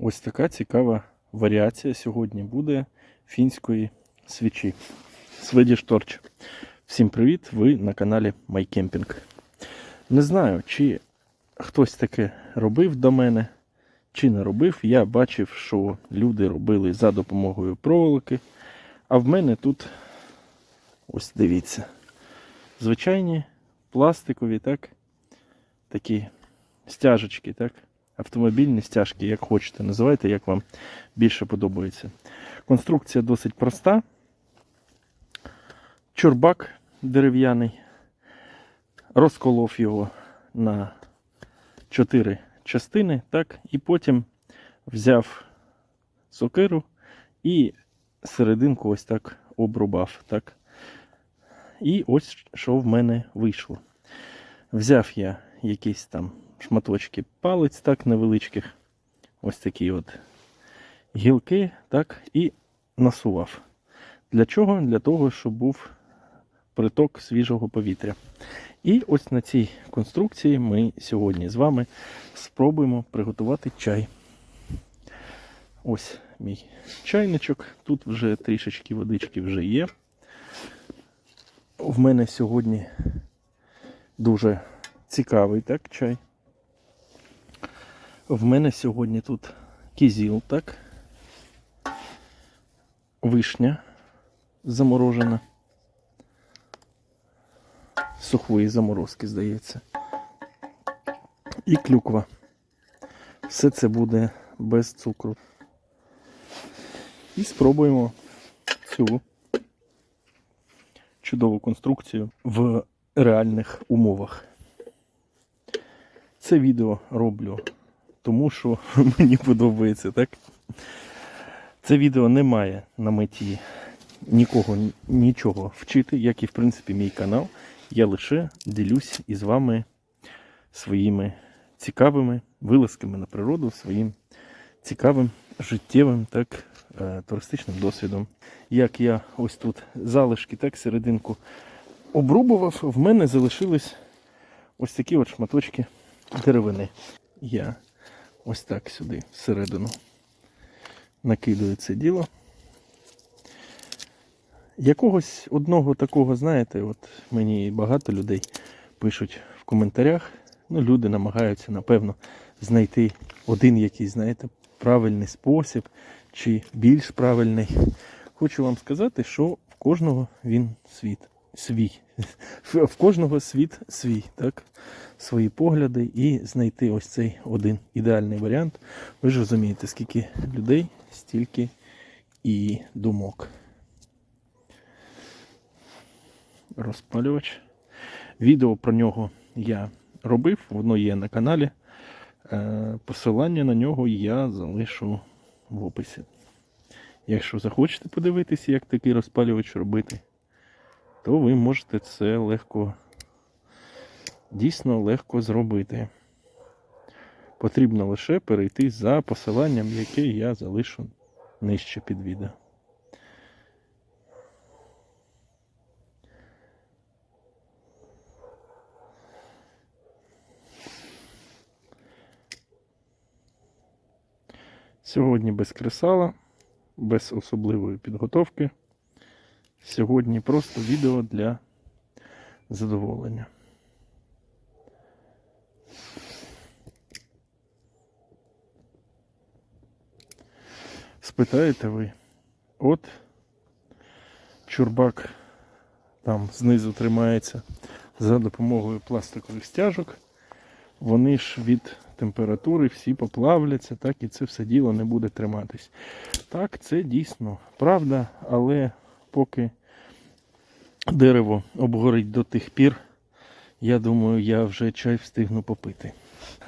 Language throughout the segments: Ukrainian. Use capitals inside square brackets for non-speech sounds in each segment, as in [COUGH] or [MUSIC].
Ось така цікава варіація сьогодні буде фінської свічі. Swedish Torch. Всім привіт! Ви на каналі MyCamping. Не знаю, чи хтось таке робив до мене, чи не робив. Я бачив, що люди робили за допомогою проволоки. А в мене тут, ось дивіться, звичайні пластикові, так, такі стяжечки, так, автомобільні стяжки, як хочете, називайте, як вам більше подобається. Конструкція досить проста. Чурбак дерев'яний. Розколов його на чотири частини, так, і потім взяв сокиру і серединку ось так обрубав. Так. І ось що в мене вийшло. Взяв я якісь там шматочки палець, так, невеличких, ось такі от гілки, так, і насував. Для чого? Для того, щоб був приток свіжого повітря. І ось на цій конструкції ми сьогодні з вами спробуємо приготувати чай. Ось мій чайничок. Тут вже трішечки водички вже є. В мене сьогодні дуже цікавий так, чай. В мене сьогодні тут кізіл, так. Вишня заморожена. Сухої заморозки, здається. І клюква. Все це буде без цукру. І спробуємо цю чудову конструкцію в реальних умовах. Це відео роблю, тому що [LAUGHS] мені подобається, так? Це відео не має на меті нікого нічого вчити, як і в принципі мій канал. Я лише ділюсь із вами своїми цікавими вилазками на природу, своїм цікавим життєвим так, е, туристичним досвідом. Як я ось тут залишки, так, серединку обрубував, в мене залишились ось такі от шматочки деревини. Я ось так сюди всередину накидаю це діло. Якогось одного такого, знаєте, от мені багато людей пишуть в коментарях. Ну, люди намагаються, напевно, знайти один якийсь, знаєте, правильний спосіб чи більш правильний. Хочу вам сказати, що в кожного він світ свій. В кожного світ свій, так? Свої погляди і знайти ось цей один ідеальний варіант. Ви ж розумієте, скільки людей, стільки і думок. Розпалювач. Відео про нього я робив, воно є на каналі. Е, Посилання на нього я залишу в описі. Якщо захочете подивитися, як такий розпалювач робити, то ви можете це легко, дійсно легко зробити. Потрібно лише перейти за посиланням, яке я залишу нижче під відео. Сьогодні без кресала, без особливої підготовки. Сьогодні просто відео для задоволення. Спитаєте ви, от чурбак там знизу тримається за допомогою пластикових стяжок. Вони ж від температури всі поплавляться, так і це все діло не буде триматись. Так, це дійсно правда, але поки дерево обгорить до тих пір, я думаю, я вже чай встигну попити.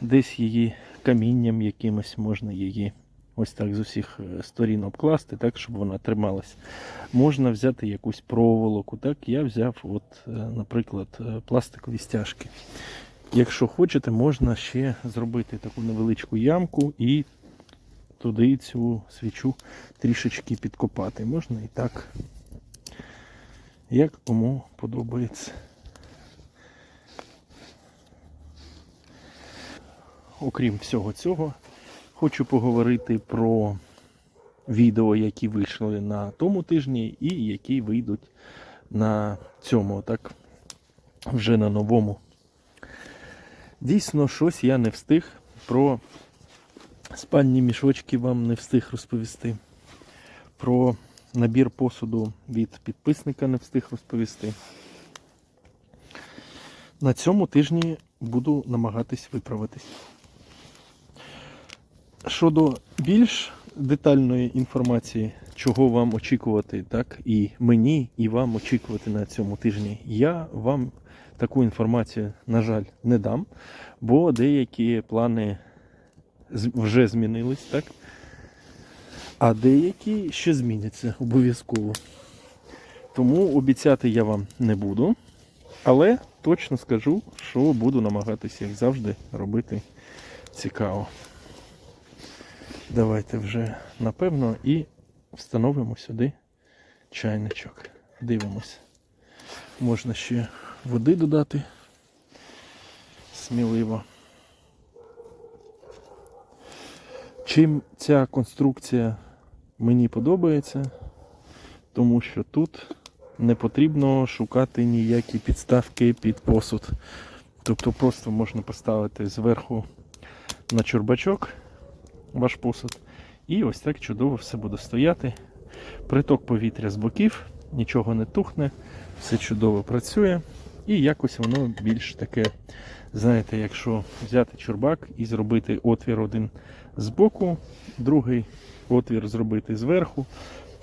Десь її камінням якимось можна її ось так з усіх е, сторін обкласти, так, щоб вона трималась. Можна взяти якусь проволоку. Так, я взяв, от, е, наприклад, е, пластикові стяжки. Якщо хочете, можна ще зробити таку невеличку ямку і туди цю свічу трішечки підкопати. Можна і так, як кому подобається. Окрім всього цього, Хочу поговорити про відео, які вийшли на тому тижні, і які вийдуть на цьому, так, вже на новому. Дійсно, щось я не встиг про спальні мішочки вам не встиг розповісти. Про набір посуду від підписника не встиг розповісти. На цьому тижні буду намагатись виправитись. Щодо більш детальної інформації, чого вам очікувати, так і мені, і вам очікувати на цьому тижні, я вам таку інформацію, на жаль, не дам, бо деякі плани вже змінились, так? А деякі ще зміняться обов'язково. Тому обіцяти я вам не буду. Але точно скажу, що буду намагатися, як завжди, робити цікаво. Давайте вже напевно і встановимо сюди чайничок. Дивимось. Можна ще води додати сміливо. Чим ця конструкція мені подобається, тому що тут не потрібно шукати ніякі підставки під посуд. Тобто просто можна поставити зверху на чурбачок ваш посуд. І ось так чудово все буде стояти. Приток повітря з боків, нічого не тухне, все чудово працює. І якось воно більш таке, знаєте, якщо взяти чурбак і зробити отвір один з боку, другий отвір зробити зверху,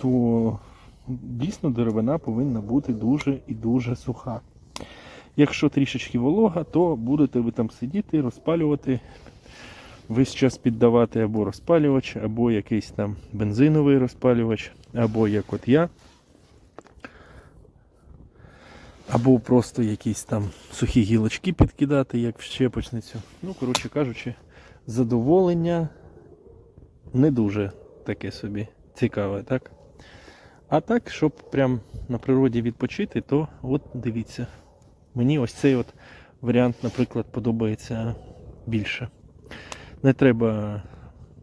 то дійсно деревина повинна бути дуже і дуже суха. Якщо трішечки волога, то будете ви там сидіти, розпалювати, весь час піддавати або розпалювач, або якийсь там бензиновий розпалювач, або як от я. Або просто якісь там сухі гілочки підкидати, як в щепочницю. Ну, коротше кажучи, задоволення не дуже таке собі цікаве, так? А так, щоб прям на природі відпочити, то от дивіться. Мені ось цей от варіант, наприклад, подобається більше. Не треба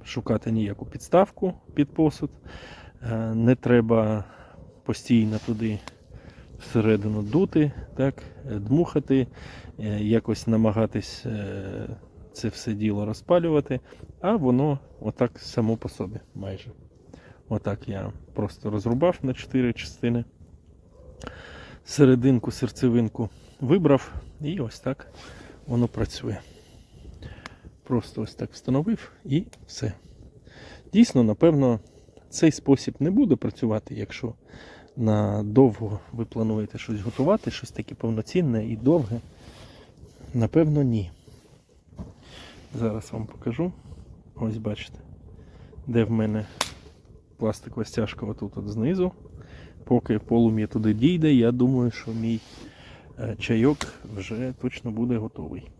шукати ніяку підставку під посуд, е, не треба постійно туди всередину дути, так, е, дмухати, е, якось намагатись е, це все діло розпалювати, а воно отак само по собі майже. Отак я просто розрубав на 4 частини. Серединку, серцевинку вибрав і ось так воно працює. Просто ось так встановив і все. Дійсно, напевно, цей спосіб не буде працювати, якщо надовго ви плануєте щось готувати, щось таке повноцінне і довге. Напевно, ні. Зараз вам покажу. Ось бачите, де в мене пластикова стяжка отут от знизу. Поки полум'я туди дійде, я думаю, що мій е, чайок вже точно буде готовий.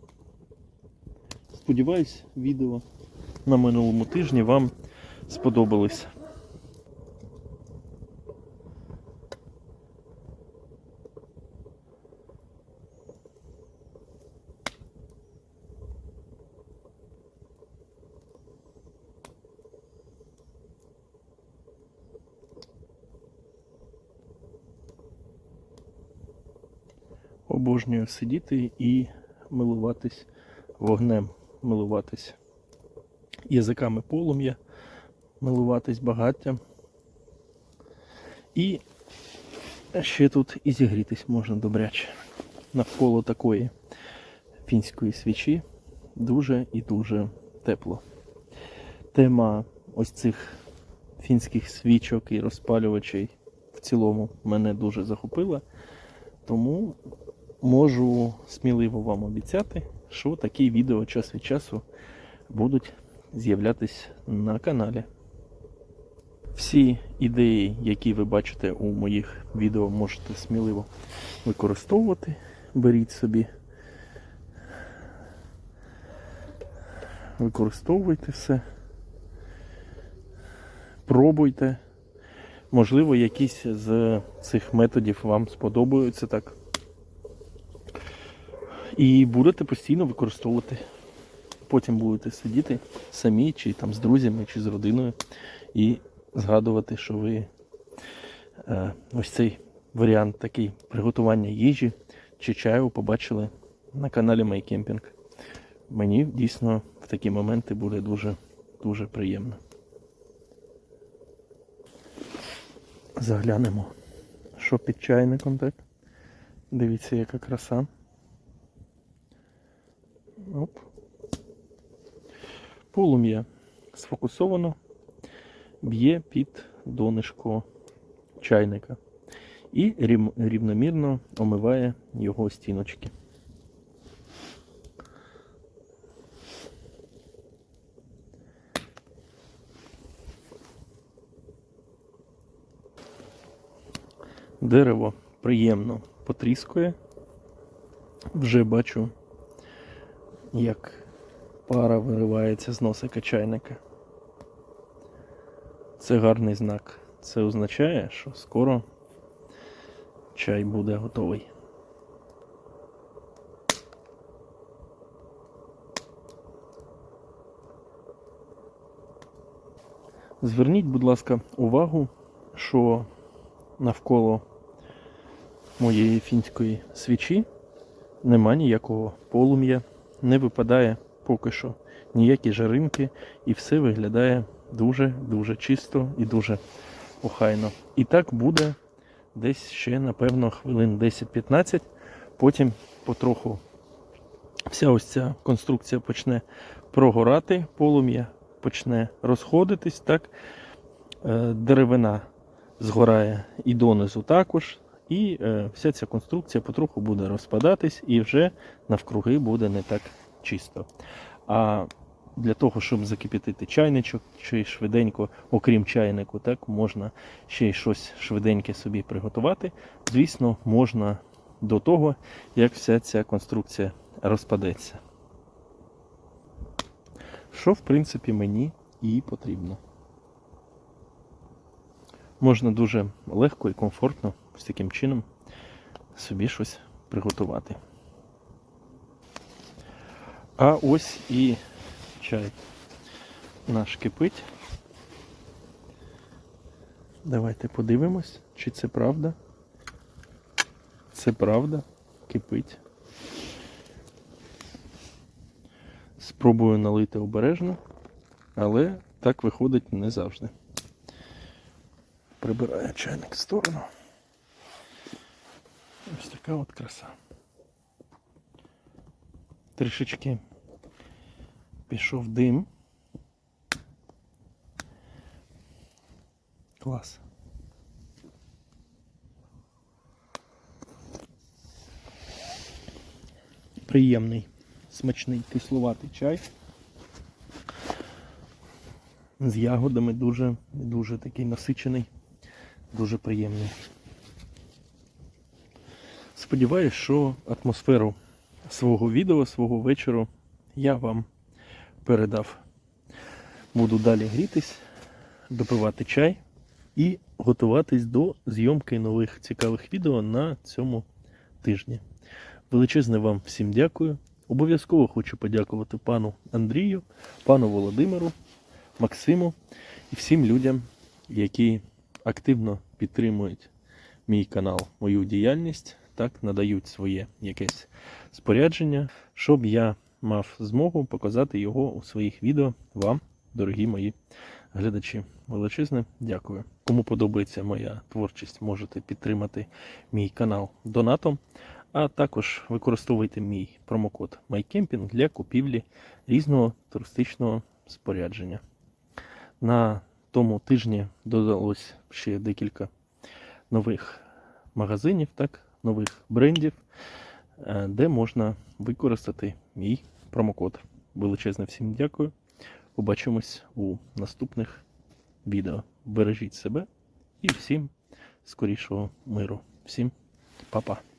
Сподіваюсь, відео на минулому тижні вам сподобалось. Обожнюю сидіти і милуватись вогнем, милуватись язиками полум'я, милуватись багаттям. І ще тут і зігрітись можна добряче. Навколо такої фінської свічі дуже і дуже тепло. Тема ось цих фінських свічок і розпалювачей в цілому мене дуже захопила. Тому можу сміливо вам обіцяти, що такі відео час від часу будуть з'являтись на каналі. Всі ідеї, які ви бачите у моїх відео, можете сміливо використовувати. Беріть собі. Використовуйте все. Пробуйте. Можливо, якісь з цих методів вам сподобаються так. І будете постійно використовувати. потім будете сидіти самі, чи там з друзями, чи з родиною, і згадувати, що ви е, ось цей варіант такий приготування їжі чи чаю побачили на каналі Майкемпінг. Мені дійсно в такі моменти буде дуже, дуже приємно. Заглянемо, що під чайником так. Дивіться, яка краса. Оп. Полум'я сфокусовано, б'є під донишко чайника і рівномірно омиває його стіночки. Дерево приємно потріскує. Вже бачу, як пара виривається з носика чайника. Це гарний знак. Це означає, що скоро чай буде готовий. Зверніть, будь ласка, увагу, що навколо моєї фінської свічі нема ніякого полум'я, не випадає поки що ніякі жаринки, і все виглядає дуже-дуже чисто і дуже охайно. І так буде десь ще, напевно, хвилин 10-15. Потім потроху вся ось ця конструкція почне прогорати, полум'я почне розходитись, так? Е, Деревина згорає і донизу також. І е, вся ця конструкція потроху буде розпадатись і вже навкруги буде не так чисто. А для того, щоб закипятити чайничок чи швиденько, окрім чайнику, так можна ще й щось швиденьке собі приготувати. Звісно, можна до того, як вся ця конструкція розпадеться. Що, в принципі, мені і потрібно. Можна дуже легко і комфортно ось таким чином собі щось приготувати. А ось і чай наш кипить. Давайте подивимось, чи це правда. Це правда, кипить. Спробую налити обережно, але так виходить не завжди. Прибираю чайник в сторону. Ось така от краса. Трішечки пішов дим. Клас. Приємний, смачний кисловатий чай. З ягодами дуже, дуже такий насичений, дуже приємний. Сподіваюсь, що атмосферу свого відео, свого вечору я вам передав. Буду далі грітись, допивати чай і готуватись до зйомки нових цікавих відео на цьому тижні. Величезне вам всім дякую. Обов'язково хочу подякувати пану Андрію, пану Володимиру, Максиму і всім людям, які активно підтримують мій канал, мою діяльність, так надають своє якесь спорядження, щоб я мав змогу показати його у своїх відео вам, дорогі мої глядачі. Величезне дякую. Кому подобається моя творчість, можете підтримати мій канал донатом, а також використовуйте мій промокод MyCamping для купівлі різного туристичного спорядження. На тому тижні додалось ще декілька нових магазинів, так, нових брендів, е, де можна використати мій промокод. Величезне всім дякую. Побачимось у наступних відео. Бережіть себе і всім скорішого миру. Всім па-па.